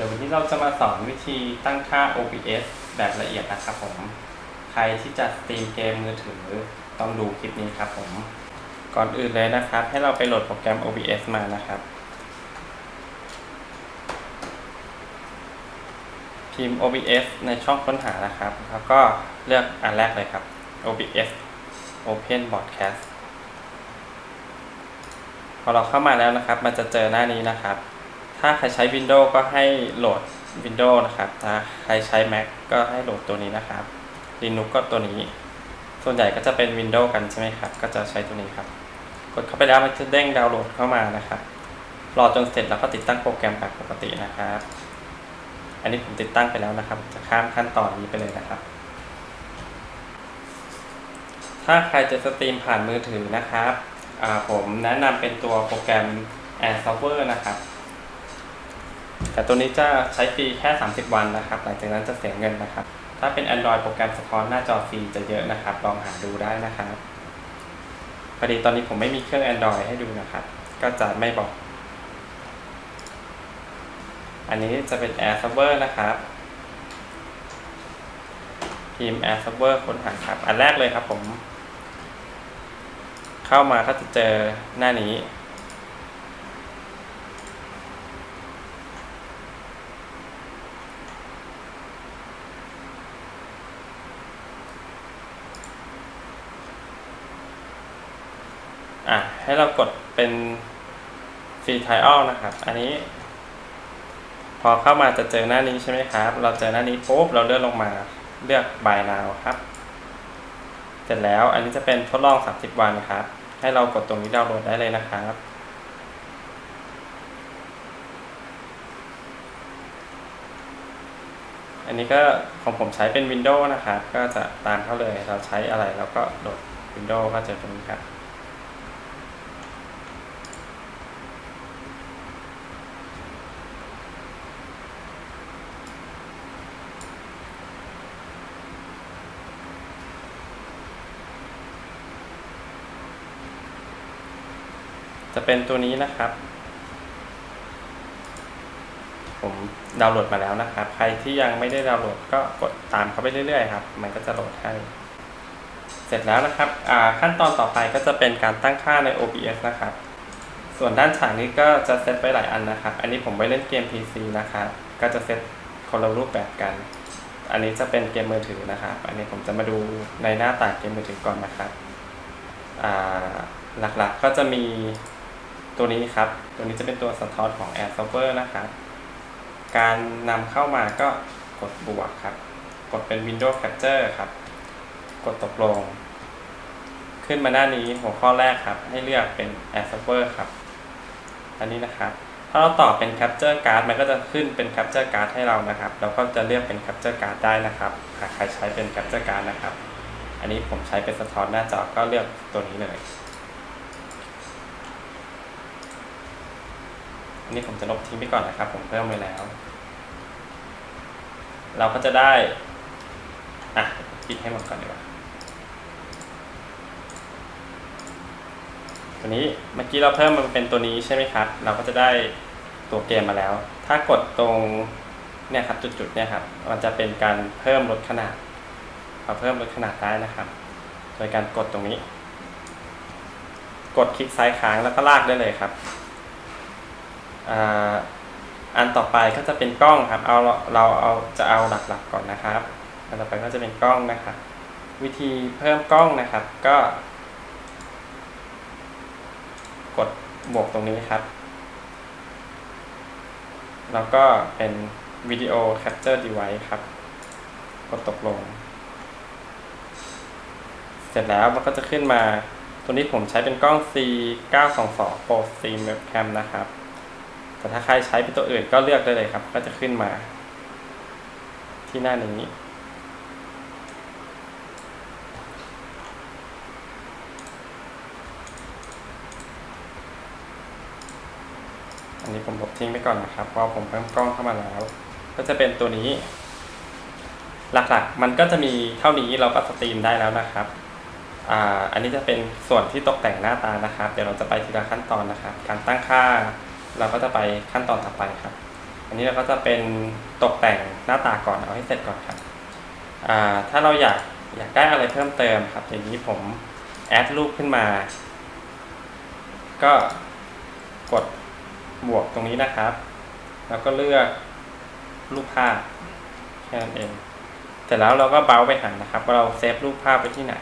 ดี๋ยววันนี้เราจะมาสอนวิธีตั้งค่า OBS แบบละเอียดนะครับผม ใครที่จะสตรีมเกมมือถือต้องดูคลิปนี้ครับผม ก่อนอื่นเลยนะครับ ให้เราไปโหลดโปรแกรม OBS มานะครับพิมพ์ OBS ในช่องค้นหานะครับ แล้วก็เลือกอันแรกเลยครับ OBS Open Broadcast พอเราเข้ามาแล้วนะครับ มันจะเจอหน้านี้นะครับ ถ้าใครใช้ Windows ก็ให้โหลด Windows นะครับถ้าใครใช้ Mac ก็ให้โหลดตัวนี้นะครับ Linux ก็ตัวนี้ ส่วนใหญ่ก็จะเป็น Windows กันใช่ไหมครับ ก็จะใช้ตัวนี้ครับ กดเข้าไปแล้วมันจะเด้งดาวน์โหลดเข้ามานะครับรอจนเสร็จแล้วก็ติดตั้งโปรแกรมแบบปกตินะครับ อันนี้ผมติดตั้งไปแล้วนะครับ จะข้ามขั้นตอนนี้ไปเลยนะครับ ถ้าใครจะสตรีมผ่านมือถือนะครับผมแนะนำเป็นตัวโปรแกรม Air Server นะครับ แต่ตัวนี้จะใช้ฟรีแค่ 30 วันนะครับ หลังจากนั้นจะเสียเงินนะครับ ถ้าเป็น Android โปรแกรมสะท้อนหน้าจอฟรีจะเยอะนะครับ ลองหาดูได้นะครับพอดีตอนนี้ผมไม่มีเครื่อง Android ให้ดูนะครับ ก็จะไม่บอก อันนี้จะเป็น Air Server นะครับพิมพ์ Air Server ค้นหาครับ อันแรกเลยครับผม เข้ามาก็จะเจอหน้านี้ อะให้เรากดเป็นฟรี trial นะครับ อันนี้ พอเข้ามาจะเจอหน้านี้ใช่ไหมครับ เราเจอหน้านี้ปุ๊บเราเลื่อนลงมาเลือก buy now ครับ เสร็จแล้วอันนี้จะเป็นทดลอง 30 วันครับ ให้เรากดตรงนี้ดาวน์โหลดได้เลยนะครับอันนี้ก็ของผมใช้เป็น Windows นะครับ ก็จะตามเข้าเลย เราใช้อะไรแล้วก็โหลด Windows ก็เจอตรงนี้ครับ จะเป็นตัวนี้นะครับ ผมดาวน์โหลดมาแล้วนะครับ ใครที่ยังไม่ได้ดาวน์โหลดก็กดตามเขาไปเรื่อยๆครับ มันก็จะโหลดให้ เสร็จแล้วนะครับขั้นตอนต่อไปก็จะเป็นการตั้งค่าใน OBS นะครับ ส่วนด้านฉากนี้ก็จะเซตไว้หลายอันนะครับ อันนี้ผมไว้เล่นเกม PC นะครับ ก็จะเซตคนละรูปแบบกัน อันนี้จะเป็นเกมมือถือนะครับ อันนี้ผมจะมาดูในหน้าต่างเกมมือถือก่อนนะครับหลักๆก็จะมี ตัวนี้ครับ ตัวนี้จะเป็นตัวสะท้อนของ Air Server นะครับ การนำเข้ามาก็กดบวกครับ กดเป็น Windows Capture ครับ กดตกลง ขึ้นมาหน้านี้หัวข้อแรกครับ ให้เลือกเป็น Air Server ครับ อันนี้นะครับ ถ้าเราตอบเป็น Capture Card มันก็จะขึ้นเป็น Capture Card ให้เรานะครับ เราก็จะเลือกเป็น Capture Card ได้นะครับ หากใครใช้เป็น Capture Card นะครับ อันนี้ผมใช้เป็นสะท้อนหน้าจอก็เลือกตัวนี้เลย นนี้ผมจะลบทิ้งไปก่อนนะครับ ผมเพิ่มไว้แล้ว เราก็จะได้ อะปิดให้หมดก่อนดีกว่าตัวนี้เมื่อกี้เราเพิ่มมันเป็นตัวนี้ใช่ไหมครับ เราก็จะได้ตัวเกมมาแล้ว ถ้ากดตรงเนี่ยครับจุดๆเนี่ยครับ มันจะเป็นการเพิ่มลดขนาดเราเพิ่มลดขนาดได้นะครับ โดยการกดตรงนี้ กดคลิกซ้ายค้างแล้วก็ลากได้เลยครับ อันต่อไปก็จะเป็นกล้องครับ เอาเราเอาจะเอาหลักๆก่อนนะครับ อันต่อไปก็จะเป็นกล้องนะครับ วิธีเพิ่มกล้องนะครับ ก็ กดบวกตรงนี้ครับ แล้วก็เป็นวิดีโอแคปเจอร์ดีไว c e ครับ กดตกลง เสร็จแล้วมันก็จะขึ้นมา ตัวนี้ผมใช้เป็นกล้อง C 922 Pro Stream Webcam นะครับ แต่ถ้าใครใช้เป็นตัวอื่นก็เลือกได้เลยครับ ก็จะขึ้นมา ที่หน้านี้ อันนี้ผมลบทิ้งไปก่อนนะครับเพราะผมเพิ่มกล้องเข้ามาแล้ว ก็จะเป็นตัวนี้ หลักๆ มันก็จะมีเท่านี้เราก็สตรีมได้แล้วนะครับอ่าอันนี้จะเป็นส่วนที่ตกแต่งหน้าตานะครับ เดี๋ยวเราจะไปทีละขั้นตอนนะครับ การตั้งค่า เราก็จะไปขั้นตอนต่อไปครับ อันนี้เราก็จะเป็นตกแต่งหน้าตาก่อนเอาให้เสร็จก่อนครับถ้าเราอยากอยากได้อะไรเพิ่มเติมครับ อย่างนี้ผมแอดรูปขึ้นมา ก็กดบวกตรงนี้นะครับ แล้วก็เลือกรูปภาพแค่นั้นเอง เสร็จแล้วเราก็เบราไปหานะครับว่าเราเซฟรูปภาพไปที่ไหน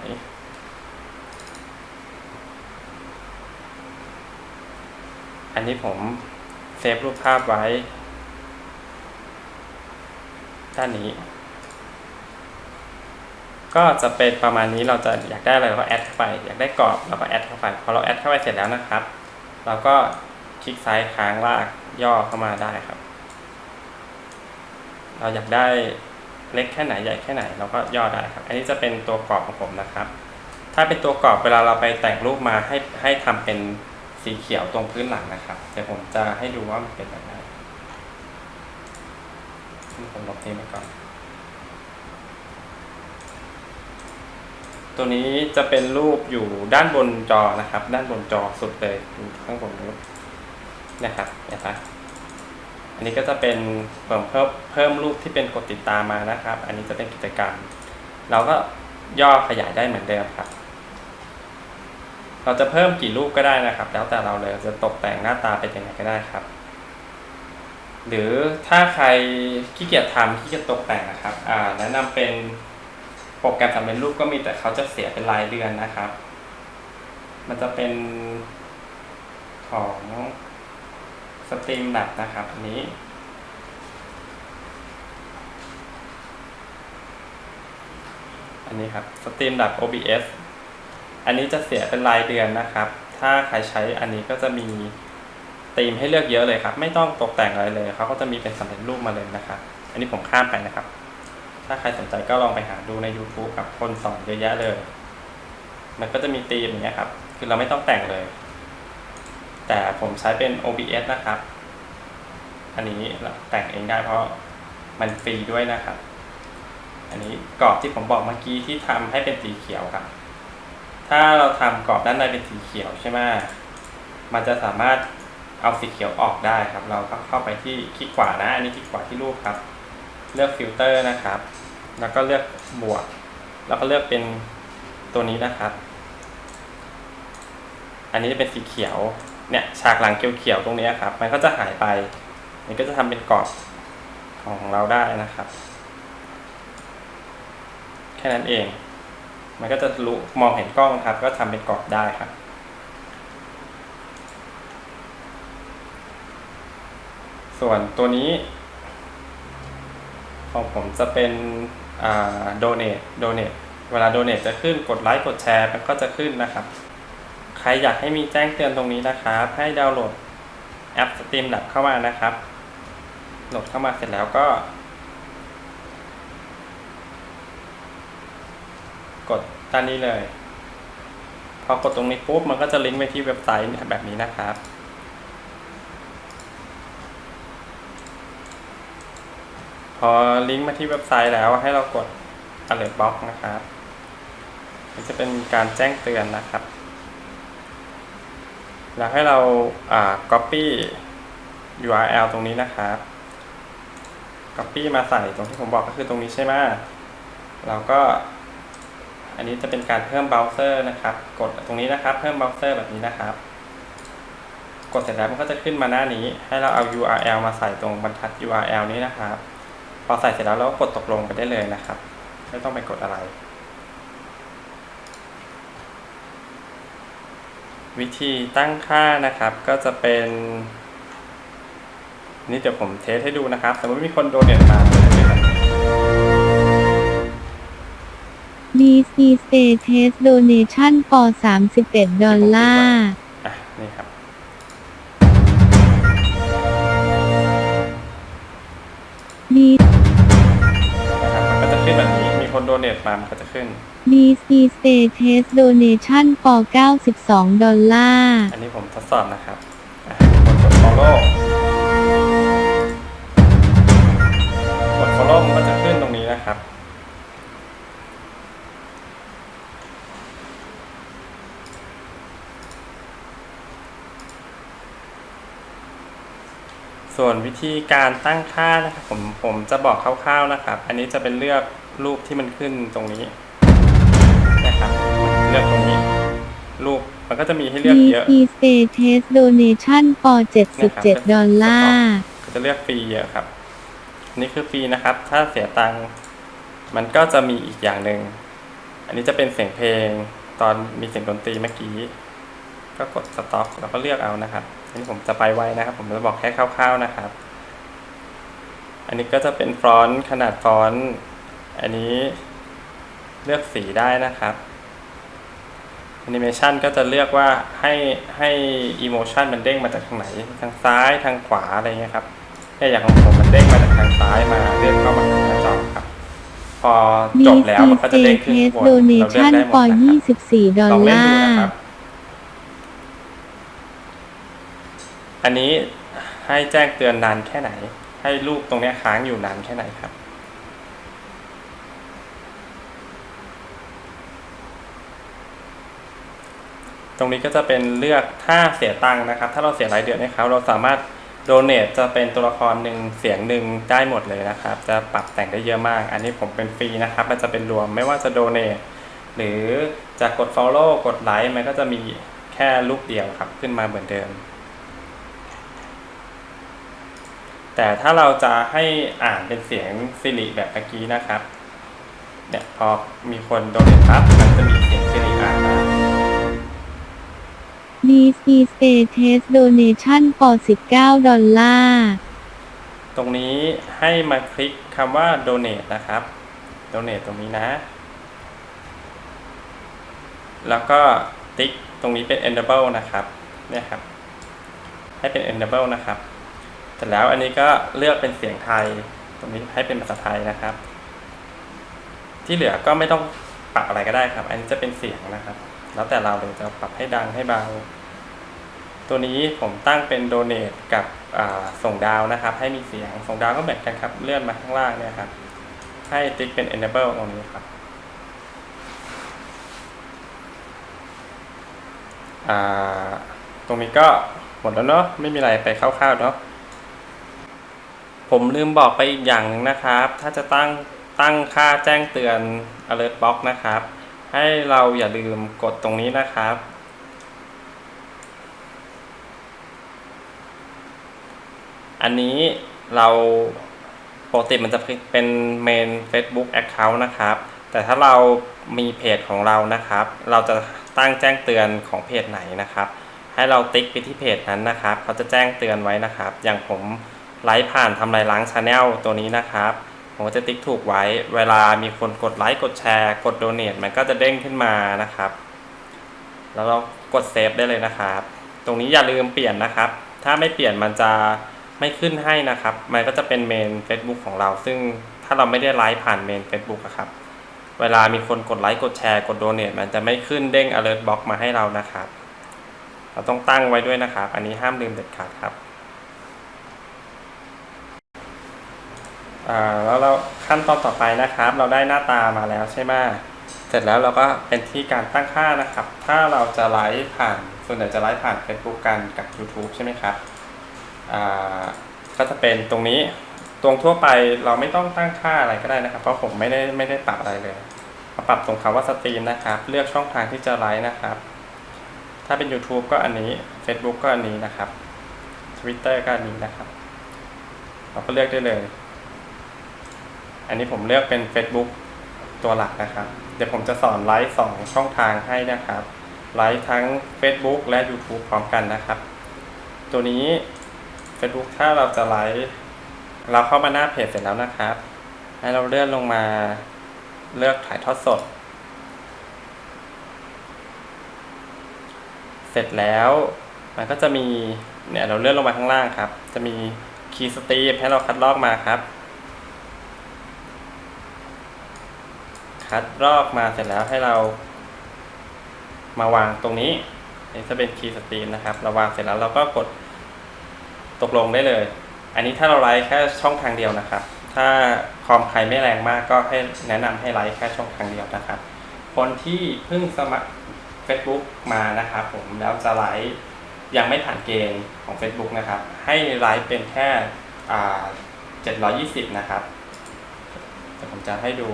อันนี้ผมเซฟรูปภาพไว้ ด้านนี้ ก็จะเป็นประมาณนี้เราจะอยากได้อะไรเราก็แอดเข้าไป อยากได้กรอบเราก็แอดเข้าไป พอเราแอดเข้าไปเสร็จแล้วนะครับ เราก็คลิกซ้ายค้างลากย่อเข้ามาได้ครับ เราอยากได้เล็กแค่ไหนใหญ่แค่ไหนเราก็ย่อได้ครับ อันนี้จะเป็นตัวกรอบของผมนะครับ ถ้าเป็นตัวกรอบเวลาเราไปแต่งรูปมาให้ให้ทำเป็น สีเขียวตรงพื้นหลังนะครับเดี๋ยวผมจะให้ดูว่ามันเป็นแบบไหนผมลบนี้ไปก่อน ตัวนี้จะเป็นรูปอยู่ด้านบนจอนะครับ ด้านบนจอสุดเลยอยู่ข้างบนนู้นนะครับเห็นปะอันนี้ก็จะเป็นเพิ่มเพิ่มเพิ่มรูปที่เป็นกดติดตามมานะครับ อันนี้จะเป็นกิจกรรม เราก็ย่อขยายได้เหมือนเดิมครับ เราจะเพิ่มกี่รูปก็ได้นะครับ แล้วแต่เราเลยจะตกแต่งหน้าตาเป็นยังไงก็ได้ครับ หรือถ้าใครขี้เกียจทำขี้เกียจตกแต่งนะครับอ่าแนะนำเป็นโปรแกรมสำเร็จรูปก็มีแต่เขาจะเสียเป็นรายเดือนนะครับ มันจะเป็นของสตรีมแลบนะครับอันนี้อันนี้ครับสตรีมแลบ OBS อันนี้จะเสียเป็นรายเดือนนะครับ ถ้าใครใช้อันนี้ก็จะมีธีมให้เลือกเยอะเลยครับ ไม่ต้องตกแต่งอะไรเลยเขาก็จะมีเป็นสำเร็จรูปมาเลยนะครับ อันนี้ผมข้ามไปนะครับ ถ้าใครสนใจก็ลองไปหาดูใน YouTube ครับคนสอนเยอะแยะเลย มันก็จะมีธีมอย่างเงี้ยครับ คือเราไม่ต้องแต่งเลย แต่ผมใช้เป็น OBS นะครับ อันนี้แต่งเองได้เพราะมันฟรีด้วยนะครับ อันนี้กรอบที่ผมบอกเมื่อกี้ที่ทำให้เป็นสีเขียวครับ ถ้าเราทำกรอบด้านในเป็นสีเขียวใช่ไหมมันจะสามารถเอาสีเขียวออกได้ครับ เราก็เข้าไปที่คลิกขวานะ อันนี้คลิกขวาที่รูปครับ เลือกฟิลเตอร์นะครับ แล้วก็เลือกบวก แล้วก็เลือกเป็นตัวนี้นะครับ อันนี้จะเป็นสีเขียว เนี่ยฉากหลังเขียวๆตรงนี้ครับ มันก็จะหายไป มันก็จะทำเป็นกรอบของเราได้นะครับ แค่นั้นเอง มันก็จะรู้มองเห็นกล้องครับ ก็ทำเป็นกรอบได้ครับ ส่วนตัวนี้ ของผมจะเป็นอ่า donate donate เวลา donate จะขึ้นกดไลค์กดแชร์มันก็จะขึ้นนะครับ ใครอยากให้มีแจ้งเตือนตรงนี้นะครับ ให้ดาวน์โหลดแอป Streamlab เข้ามานะครับ โหลดเข้ามาเสร็จแล้วก็ ก ด้านนี้เลย พอกดตรงนี้ปุ๊บมันก็จะลิงก์ไปที่เว็บไซต์แบบนี้นะครับพอลิงก์มาที่เว็บไซต์แล้วให้เรากด alert box นะครับ มันจะเป็นการแจ้งเตือนนะครับ แล้วให้เราอ่า copy URL ตรงนี้นะครับ copy มาใส่ตรงที่ผมบอกก็คือตรงนี้ใช่ไหมเราก็ อันนี้จะเป็นการเพิ่มเบราว์เซอร์นะครับ กดตรงนี้นะครับ เพิ่มเบราว์เซอร์แบบนี้นะครับ กดเสร็จแล้วมันก็จะขึ้นมาหน้านี้ ให้เราเอา URL มาใส่ตรงบรรทัด URL นี้นะครับ พอใส่เสร็จแล้วเราก็กดตกลงไปได้เลยนะครับ ไม่ต้องไปกดอะไร วิธีตั้งค่านะครับ ก็จะเป็น นี่เดี๋ยวผมเทสให้ดูนะครับ สมมติมีคนโดเนทมา เลยนะครับ DC Status Donation for 31 ดอลลาร์ อะนี่ครับมีนะครับมันก็จะขึ้นแบบนี้มีคนโดเนทมามันก็จะขึ้น DC Status Donation for 92 ดอลลาร์ อันนี้ผมทดสอบนะครับอะกดกด follow ส่วนวิธีการตั้งค่านะครับผมผมจะบอกคร่าวๆนะครับ อันนี้จะเป็นเลือกรูปที่มันขึ้นตรงนี้นะครับเลือกตรงนี้รูปมันก็จะมีให้เลือกเยอะ DC Stay Test Donation for 77 ดอลลาร์ก็จะเลือกฟรีเยอะครับ นี่คือฟรีนะครับ ถ้าเสียตังค์มันก็จะมีอีกอย่างหนึ่ง อันนี้จะเป็นเสียงเพลงตอนมีเสียงดนตรีเมื่อกี้ ก็กดสต็อปแล้วก็เลือกเอานะครับอั นนี้ผมจะไปไวนะครับ ผมจะบอกแค่คร่าวๆนะครับ อันนี้ก็จะเป็นฟอนต์ขนาดฟอนต์อันนี้เลือกสีได้นะครับแอนิเมชันก็จะเลือกว่าให้ให้อีโมชันมันเด้งมาจากทางไหน ทางซ้ายทางขวาอะไรเงี้ยครับเนี่ยอย่างของผมมันเด้งมาจากทางซ้ายมาเลื่อนเข้ามาทางหน้าจอครับ พอจบแล้วมันก็จะ DC เด้งขึ้น Stay ข้าง Test บนเราเลือก Donation ได้หมด for นะครับ24ดอลลองเล่นลาดูนะร์ครับ อันนี้ให้แจ้งเตือนนานแค่ไหน ให้รูปตรงนี้ค้างอยู่นานแค่ไหนครับ ตรงนี้ก็จะเป็นเลือกถ้าเสียตังค์นะครับ ถ้าเราเสียรายเดือนให้เขาเราสามารถโดเน a จะเป็นตัวละครหนึ่งเสียงหนึ่งได้หมดเลยนะครับ จะปรับแต่งได้เยอะมาก อันนี้ผมเป็นฟรีนะครับ มันจะเป็นรวมไม่ว่าจะโดเน a หรือจะกด follow กดไลค์มันก็จะมีแค่รูปเดียวครับ ขึ้นมาเหมือนเดิม แต่ถ้าเราจะให้อ่านเป็นเสียงสิริแบบเมื่อกี้นะครับ เนี่ยพอมีคนโดเน a ปั๊บมันจะมีเสียงสิริอ่านมา DC Stay Test Donation for 19 ดอลลาร์ ตรงนี้ให้มาคลิกคำว่า donate นะครับ donate ตรงนี้นะ แล้วก็ติ๊กตรงนี้เป็น enable นะครับ เนี่ยครับ ให้เป็น enable นะครับ เสร็จแล้วอันนี้ก็เลือกเป็นเสียงไทย ตรงนี้ให้เป็นภาษาไทยนะครับ ที่เหลือก็ไม่ต้องปรับอะไรก็ได้ครับ อันนี้จะเป็นเสียงนะครับ แล้วแต่เราเลยจะปรับให้ดังให้เบา ตัวนี้ผมตั้งเป็น donate กับส่งดาวนะครับ ให้มีเสียง ส่งดาวก็เหมือนกันครับ เลื่อนมาข้างล่างเนี่ยครับ ให้ติ๊กเป็น enable ตรงนี้ครับตรงนี้ก็หมดแล้วเนาะ ไม่มีอะไรไปคร่าวๆเนาะ ผมลืมบอกไปอีกอย่างหนึ่งนะครับ ถ้าจะตั้งตั้งค่าแจ้งเตือน alert box นะครับ ให้เราอย่าลืมกดตรงนี้นะครับ อันนี้เราปกติมันจะเป็น main Facebook account นะครับ แต่ถ้าเรามีเพจของเรานะครับ เราจะตั้งแจ้งเตือนของเพจไหนนะครับ ให้เราติ๊กไปที่เพจนั้นนะครับ เขาจะแจ้งเตือนไว้นะครับ อย่างผม ไลฟ์ผ่านทำลายล้างชาแนลตัวนี้นะครับผมจะติ๊กถูกไว้ เวลามีคนกดไลค์กดแชร์ กดโดเน a มันก็จะเด้งขึ้นมานะครับ แล้วเรากดเซฟได้เลยนะครับ ตรงนี้อย่าลืมเปลี่ยนนะครับ ถ้าไม่เปลี่ยนมันจะไม่ขึ้นให้นะครับ มันก็จะเป็นเมน Facebook ของเรา ซึ่งถ้าเราไม่ได้ไลฟ์ผ่านเมน Facebook อะครับ เวลามีคนกดไลค์กดแชร์กดโดเน a มันจะไม่ขึ้นเด้ง alert box มาให้เรานะครับ เราต้องตั้งไว้ด้วยนะครับ อันนี้ห้ามลืมเด็ดขาดครับ อ่าแล้วเราขั้นตอนต่อไปนะครับ เราได้หน้าตามาแล้วใช่ไหมเสร็จแล้วเราก็เป็นที่การตั้งค่านะครับ ถ้าเราจะไลฟ์ผ่านส่วนใหญ่จะไลฟ์ผ่าน Facebook กันกับ YouTube ใช่ไหมครับอ่าก็จะเป็นตรงนี้ตรงทั่วไปเราไม่ต้องตั้งค่าอะไรก็ได้นะครับ เพราะผมไม่ได้ไม่ได้ปรับอะไรเลยมาปรับตรงคำว่าสตรีมนะครับ เลือกช่องทางที่จะไลฟ์นะครับ ถ้าเป็น YouTube ก็อันนี้ Facebook ก็อันนี้นะครับ Twitter ก็อันนี้นะครับ เราก็เลือกได้เลย อันนี้ผมเลือกเป็น Facebook ตัวหลักนะครับ เดี๋ยวผมจะสอนไลฟ์สองช่องทางให้นะครับ ไลฟ์ทั้ง Facebook และ YouTube พร้อมกันนะครับ ตัวนี้ Facebook ถ้าเราจะไลฟ์เราเข้ามาหน้าเพจเสร็จแล้วนะครับ ให้เราเลื่อนลงมาเลือกถ่ายทอดสด เสร็จแล้วมันก็จะมีเนี่ยเราเลื่อนลงมาข้างล่างครับ จะมีคีย์สตรีมให้เราคัดลอกมาครับ คัดลอกมาเสร็จแล้วให้เรา มาวางตรงนี้นี่จะเป็นคีย์สตรีมนะครับ เราวางเสร็จแล้วเราก็กดตกลงได้เลย อันนี้ถ้าเราไลฟ์แค่ช่องทางเดียวนะครับ ถ้าคอมใครไม่แรงมากก็ให้แนะนำให้ไลฟ์แค่ช่องทางเดียวนะครับ คนที่เพิ่งสมัคร Facebook มานะครับ ผมแล้วจะไลฟ์ยังไม่ผ่านเกณฑ์ของ Facebook นะครับ ให้ไลฟ์เป็นแค่ 720 นะครับเดี๋ยวผมจะให้ดู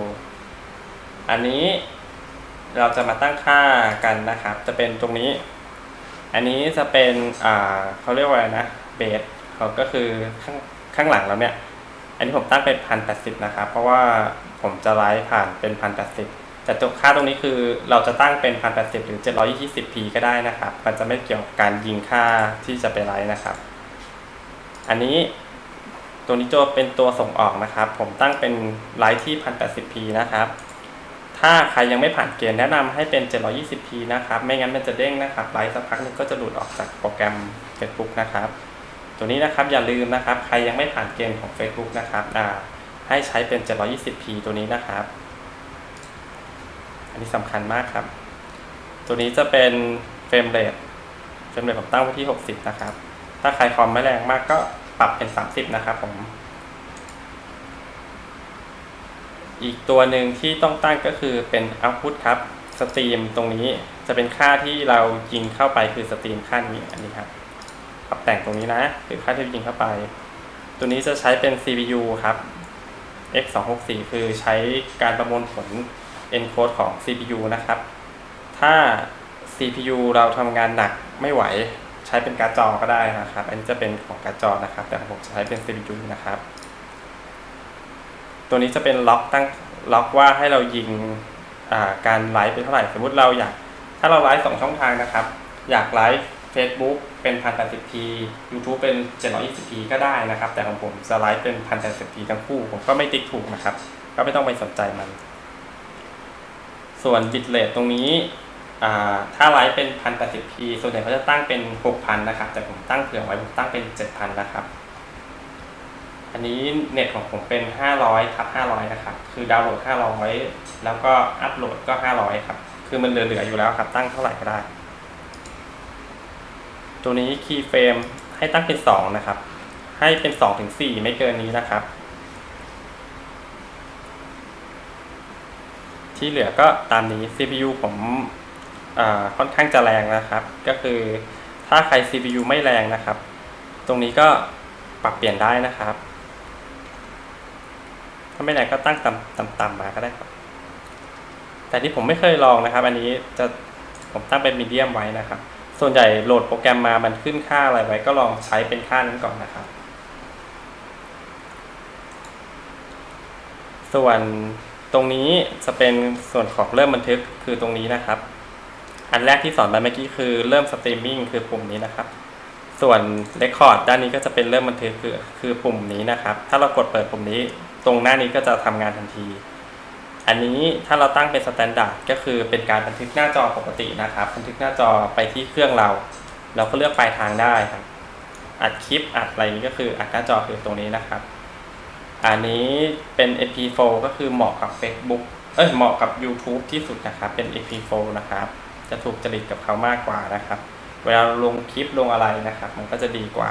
อันนี้เราจะมาตั้งค่ากันนะครับ จะเป็นตรงนี้ อันนี้จะเป็นอ่าเขาเรียกว่าอะไรนะเบสเขาก็คือข้างข้างหลังเราเนี่ย อันนี้ผมตั้งเป็นพันแปดสิบนะครับ เพราะว่าผมจะไลฟ์ผ่านเป็นพันแปดสิบแต่ตัวค่าตรงนี้คือเราจะตั้งเป็นพันแปดสิบหรือเจ็ดร้อยี่สิบพีก็ได้นะครับ มันจะไม่เกี่ยวกับการยิงค่าที่จะไปไลฟ์นะครับ อันนี้ตัวนี้จะเป็นตัวส่งออกนะครับ ผมตั้งเป็นไลฟ์ที่พันแปดสิบพีนะครับ ถ้าใครยังไม่ผ่านเกณฑ์แนะนำให้เป็น 720p นะครับ ไม่งั้นมันจะเด้งนะครับไลฟ์สักพักนึงก็จะหลุดออกจากโปรแกรม Facebook นะครับ ตัวนี้นะครับอย่าลืมนะครับ ใครยังไม่ผ่านเกณฑ์ของ Facebook นะครับอ่าให้ใช้เป็น 720p ตัวนี้นะครับ อันนี้สำคัญมากครับ ตัวนี้จะเป็นเฟรมเรทเฟรมเรทผมตั้งไว้ที่ 60 นะครับ ถ้าใครคอมไม่แรงมากก็ปรับเป็น 30 นะครับผม อีกตัวหนึ่งที่ต้องตั้งก็คือเป็น output ครับสตรีมตรงนี้จะเป็นค่าที่เรายิงเข้าไปคือสตรีมค่านี้อันนี้ครับปรับแต่งตรงนี้นะ คือค่าที่ยิงเข้าไป ตัวนี้จะใช้เป็น CPU ครับ x 2 6 4 คือใช้การประมวลผล encode ของ CPU นะครับ ถ้า CPU เราทำงานหนักไม่ไหว ใช้เป็นการ์ดจอก็ได้นะครับ อันนี้จะเป็นของการ์ดจอนะครับ แต่ผมจะใช้เป็น CPU นะครับ ตัวนี้จะเป็นล็อกตั้งล็อกว่าให้เรายิงการไลฟ์เป็นเท่าไหร่สมมติเราอยาก ถ้าเราไลฟ์สองช่องทางนะครับ อยากไลฟ์ Facebook เป็น 1080p YouTube เป็น 720p ก็ได้นะครับ แต่ของผมจะไลฟ์เป็น 1080p ทั้งคู่ ผมก็ไม่ติ๊กถูกนะครับ ก็ไม่ต้องไปสนใจมัน ส่วนบิตเรทตรงนี้ถ้าไลฟ์เป็น 1080p ส่วนใหญ่เขาจะตั้งเป็น6,000นนะครับ แต่ผมตั้งเผื่อไว้ผมตั้งเป็น7,000นะครับ อันนี้เน็ตของผมเป็น 500ทับ500 นะครับ คือดาวน์โหลด 500 แล้วก็อัปโหลดก็ 500 ครับ คือมันเหลือๆอยู่แล้วครับ ตั้งเท่าไหร่ก็ได้ ตัวนี้คีย์เฟรมให้ตั้งเป็น 2 นะครับ ให้เป็น 2 ถึง 4 ไม่เกินนี้นะครับ ที่เหลือก็ตามนี้ CPU ผมค่อนข้างจะแรงนะครับ ก็คือถ้าใคร CPU ไม่แรงนะครับ ตรงนี้ก็ปรับเปลี่ยนได้นะครับาไม่แรงก็ตั้งต่ำต่ำๆมาก็ได้ครับ แต่ที่ผมไม่เคยลองนะครับ อันนี้จะผมตั้งเป็นมีเดียมไว้นะครับ ส่วนใหญ่โหลดโปรแกรมมามันขึ้นค่าอะไรไว้ก็ลองใช้เป็นค่านั้นก่อนนะครับ ส่วนตรงนี้จะเป็นส่วนของเริ่มบันทึกคือตรงนี้นะครับ อันแรกที่สอนไปเมื่อกี้คือเริ่มสตรีมมิ่งคือปุ่มนี้นะครับ ส่วน Record ด้านนี้ก็จะเป็นเริ่มบันทึกคือคือปุ่มนี้นะครับ ถ้าเรากดเปิดปุ่มนี้ ตรงหน้านี้ก็จะทำงานทันที อันนี้ถ้าเราตั้งเป็นสแตนดาร์ดก็คือเป็นการบันทึกหน้าจอปกตินะครับ บันทึกหน้าจอไปที่เครื่องเรา เราก็เลือกปลายทางได้ครับอัดคลิปอัดอะไรนี้ก็คืออัดหน้าจอคือตรงนี้นะครับ อันนี้เป็น MP4 ก็คือเหมาะกับ Facebook เอ้ยเหมาะกับ YouTube ที่สุดนะครับ เป็น MP4 นะครับ จะถูกจริตกับเขามากกว่านะครับ เวลาลงคลิปลงอะไรนะครับ มันก็จะดีกว่า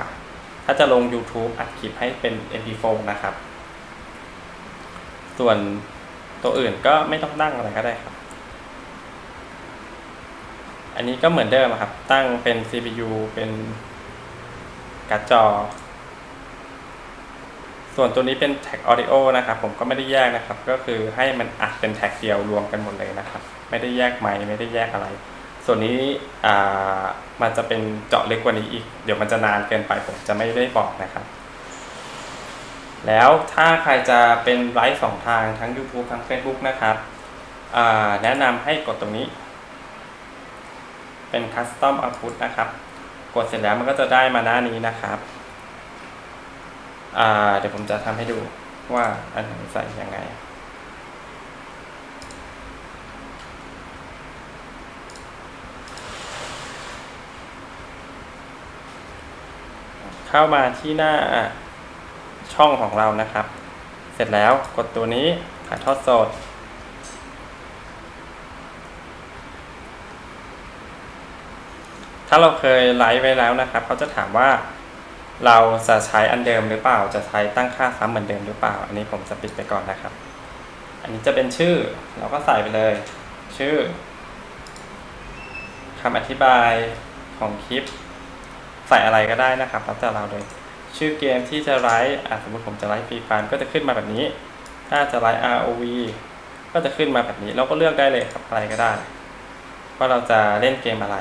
ถ้าจะลง YouTube อัดคลิปให้เป็น MP4 นะครับ ส่วนตัวอื่นก็ไม่ต้องตั้งอะไรก็ได้ครับ อันนี้ก็เหมือนเดิมอะครับ ตั้งเป็น CPU เป็นการ์ดจอ ส่วนตัวนี้เป็นแท็ก Audio นะครับ ผมก็ไม่ได้แยกนะครับ ก็คือให้มันอัดเป็นแท็กเดียวรวมกันหมดเลยนะครับ ไม่ได้แยกไมค์ไม่ได้แยกอะไร ส่วนนี้อ่ามันจะเป็นเจาะเลึกกว่านี้อีก เดี๋ยวมันจะนานเกินไปผมจะไม่ได้บอกนะครับ แล้วถ้าใครจะเป็นไลฟ์สองทางทั้ง YouTube ทั้ง Facebook นะครับ แนะนำให้กดตรงนี้ เป็น Custom Output นะครับ กดเสร็จแล้วมันก็จะได้มาหน้านี้นะครับ เดี๋ยวผมจะทำให้ดูว่าอันไหนใส่ยังไงเข้ามาที่หน้า ช่องของเรานะครับ เสร็จแล้วกดตัวนี้ถ่ายทอดสด ถ้าเราเคยไลฟ์ไว้แล้วนะครับเขาจะถามว่าเราจะใช้อันเดิมหรือเปล่า จะใช้ตั้งค่าซ้ำเหมือนเดิมหรือเปล่า อันนี้ผมจะปิดไปก่อนนะครับ อันนี้จะเป็นชื่อเราก็ใส่ไปเลย ชื่อคำอธิบายของคลิป ใส่อะไรก็ได้นะครับแล้วแต่เราเลย ชื่อเกมที่จะไลฟ์สมมติผมจะไลฟ์ฟรีไฟก็จะขึ้นมาแบบนี้ ถ้าจะไลฟ์ ROV ก็จะขึ้นมาแบบนี้ เราก็เลือกได้เลยครับอะไรก็ได้ ว่าเราจะเล่นเกมอะไร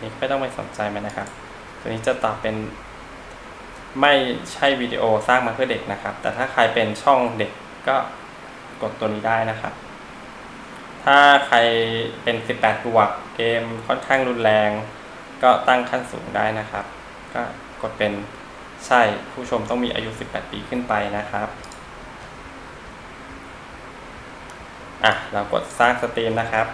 นี่ไม่ต้องไปสนใจมันนะครับ ตัวนี้จะตอบเป็นไม่ใช่วิดีโอสร้างมาเพื่อเด็กนะครับ แต่ถ้าใครเป็นช่องเด็กก็กดตัวนี้ได้นะครับ ถ้าใครเป็น 18บวกเกมค่อนข้างรุนแรง ก็ตั้งขั้นสูงได้นะครับ ก็กดเป็นใช่ผู้ชมต้องมีอายุ 18 ปีขึ้นไปนะครับอะเรากดสร้างสตรีมนะครับ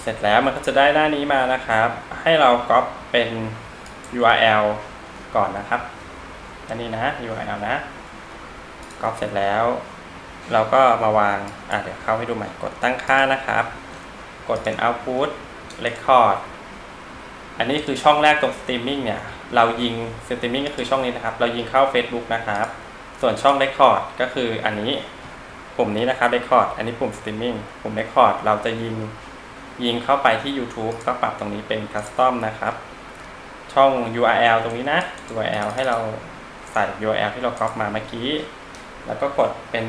เสร็จแล้วมันก็จะได้หน้านี้มานะครับ ให้เราก๊อปเป็น URL ก่อนนะครับ อันนี้นะ URL นะ ก๊อปเสร็จแล้ว เราก็มาวาง อะเดี๋ยวเข้าให้ดูใหม่ กดตั้งค่านะครับ กดเป็น output record อันนี้คือช่องแรกตรง streaming เนี่ย เรายิง streaming ก็คือช่องนี้นะครับ เรายิงเข้า Facebook นะครับ ส่วนช่อง record ก็คืออันนี้ปุ่มนี้นะครับ record อันนี้ปุ่ม streaming ปุ่ม record เราจะยิงยิงเข้าไปที่ YouTube ก็ปรับตรงนี้เป็น custom นะครับ ช่อง URL ตรงนี้นะ URL ให้เราใส่ URL ที่เราก๊อปมาเมื่อกี้ แล้วก็กดเป็น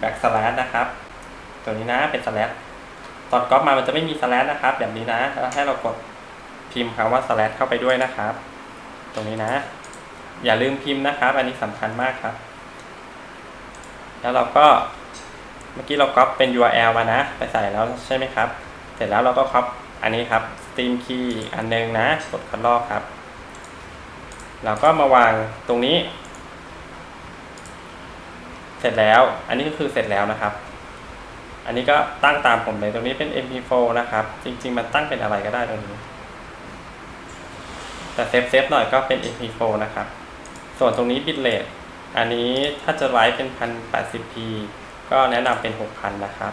backslash นะครับ ตัวนี้นะเป็น slash ตอนก๊อปมามันจะไม่มี slash นะครับ แบบนี้นะแล้วให้เรากดพิมพ์คำว่า slash เข้าไปด้วยนะครับ ตรงนี้นะ อย่าลืมพิมพ์นะครับ อันนี้สำคัญมากครับ แล้วเราก็เมื่อกี้เราก๊อปเป็น URL มานะ ไปใส่แล้วใช่ไหมครับ เสร็จแล้วเราก็ครอปอันนี้ครับ Steam Key อันหนึงนะ กดคัดลอกครับ เราก็มาวางตรงนี้ สร็จแล้ว อันนี้ก็คือเสร็จแล้วนะครับ อันนี้ก็ตั้งตามผมเลยตรงนี้เป็น MP4 นะครับ จริง ๆ มันตั้งเป็นอะไรก็ได้ตรงนี้ แต่เซฟเซฟหน่อยก็เป็น MP4 นะครับ ส่วนตรงนี้ bitrate อันนี้ถ้าจะไลฟ์เป็น 1080p ก็แนะนำเป็น 6,000 นะครับ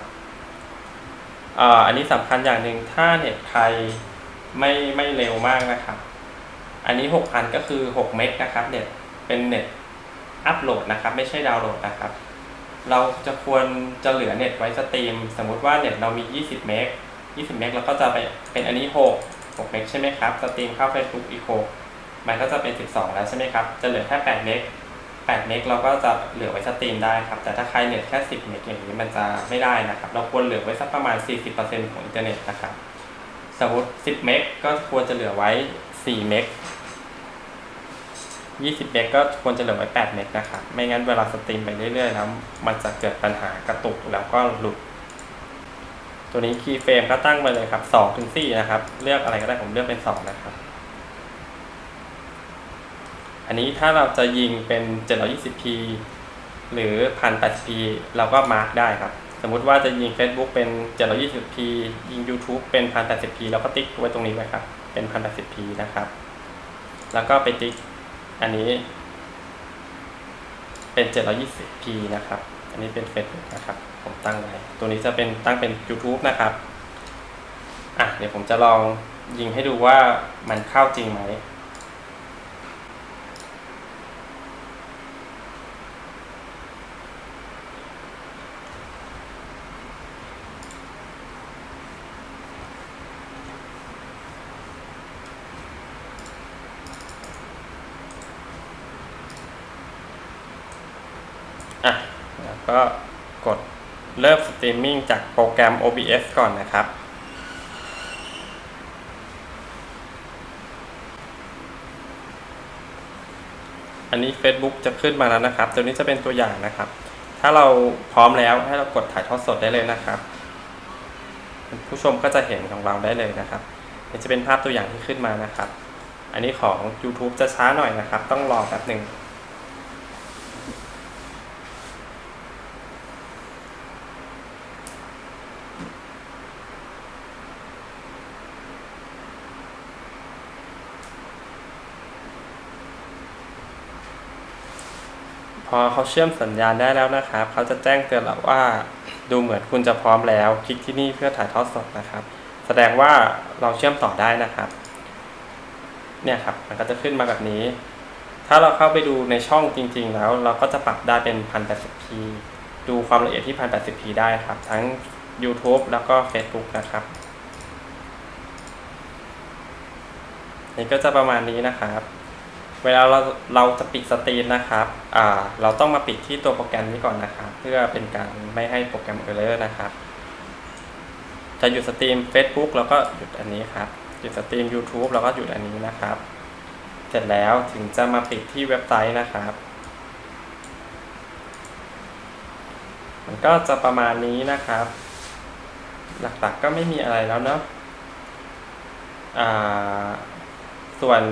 อันนี้สำคัญอย่างหนึ่งถ้าเน็ตใครไม่ไม่เร็วมากนะครับ อันนี้ 6,000 ก็คือ 6 เมกนะครับเน็ตเป็นเน็ต อัปโหลดนะครับ ไม่ใช่ดาวน์โหลดนะครับ เราจะควรจะเหลือเน็ตไว้สตรีม สมมุติว่าเน็ตเรามี 20 เมก 20 เมกเราก็จะไปเป็นอันนี้ 6 6 เมกใช่ไหมครับ สตรีมเข้า Facebook อีก 6 มันก็จะเป็น 12 แล้วใช่ไหมครับ จะเหลือแค่ 8 เมก 8 เมกเราก็จะเหลือไว้สตรีมได้ครับ แต่ถ้าใครเน็ตแค่ 10 เมกอย่างนี้มันจะไม่ได้นะครับ เราควรเหลือไว้สักประมาณ 40%ของอินเทอร์เน็ตนะครับ สมมติ 10 เมกก็ควรจะเหลือไว้ 4 เมก 20 เมกก็ควรจะเหลือไว้ 8 เมกนะครับ ไม่งั้นเวลาสตรีมไปเรื่อยๆแล้วมันจะเกิดปัญหากระตุกแล้วก็หลุด ตัวนี้คีย์เฟรมก็ตั้งไปเลยครับ2ถึง4นะครับ เลือกอะไรก็ได้ผมเลือกเป็น 2 นะครับ อันนี้ถ้าเราจะยิงเป็น 720p หรือ 1080p เราก็มาร์กได้ครับ สมมุติว่าจะยิง Facebook เป็น 720p ยิง YouTube เป็น 1080p เราก็ติ๊กไว้ตรงนี้ไว้ครับ เป็น 1080p นะครับ แล้วก็ไปติ๊ก อันนี้ เป็น 720p นะครับ อันนี้เป็น Facebook นะครับ ผมตั้งไว้ ตัวนี้จะเป็นตั้งเป็น YouTube นะครับ อะ เดี๋ยวผมจะลองยิงให้ดูว่ามันเข้าจริงไหม อะ แล้วก็กดเริ่มส ตรีมมิ่งจากโปรแกรม OBS ก่อนนะครับ อันนี้ Facebook จะขึ้นมาแล้วนะครับ ตัวนี้จะเป็นตัวอย่างนะครับ ถ้าเราพร้อมแล้วให้เรากดถ่ายทอดสดได้เลยนะครับ ผู้ชมก็จะเห็นของเราได้เลยนะครับนี่จะเป็นภาพตัวอย่างที่ขึ้นมานะครับ อันนี้ของ YouTube จะช้าหน่อยนะครับ ต้องรอแป๊บหนึ่ง พอเขาเชื่อมสัญญาณได้แล้วนะครับ เขาจะแจ้งเตือนเราว่า ดูเหมือนคุณจะพร้อมแล้ว คลิกที่นี่เพื่อถ่ายทอดสดนะครับ แสดงว่าเราเชื่อมต่อได้นะครับ เนี่ยครับ มันก็จะขึ้นมาแบบนี้ ถ้าเราเข้าไปดูในช่องจริง ๆ แล้ว เราก็จะปรับได้เป็น 1080p ดูความละเอียดที่ 1080p ได้ครับ ทั้ง YouTube แล้วก็ Facebook นะครับนี่ก็จะประมาณนี้นะครับ เวลาเราเราจะปิดสตรีมนะครับอ่าเราต้องมาปิดที่ตัวโปรแกรมนี้ก่อนนะครับ เพื่อเป็นการไม่ให้โปรแกรมเออร์เลอร์นะครับ จะหยุดสตรีม Facebook แล้วก็หยุดอันนี้ครับ หยุดสตรีม YouTube แล้วก็หยุดอันนี้นะครับ เสร็จแล้วถึงจะมาปิดที่เว็บไซต์นะครับ มันก็จะประมาณนี้นะครับ หลักๆก็ไม่มีอะไรแล้วเนาะอ่าส่วน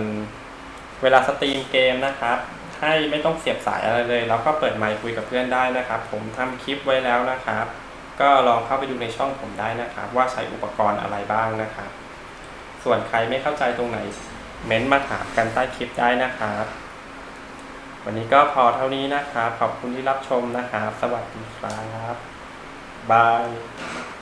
เวลาสตรีมเกมนะครับ ให้ไม่ต้องเสียบสายอะไรเลย แล้วก็เปิดไมค์คุยกับเพื่อนได้นะครับ ผมทำคลิปไว้แล้วนะครับ ก็ลองเข้าไปดูในช่องผมได้นะครับ ว่าใช้อุปกรณ์อะไรบ้างนะครับ ส่วนใครไม่เข้าใจตรงไหน เม้นต์มาถามกันใต้คลิปได้นะครับ วันนี้ก็พอเท่านี้นะครับ ขอบคุณที่รับชมนะครับ สวัสดีครับบาย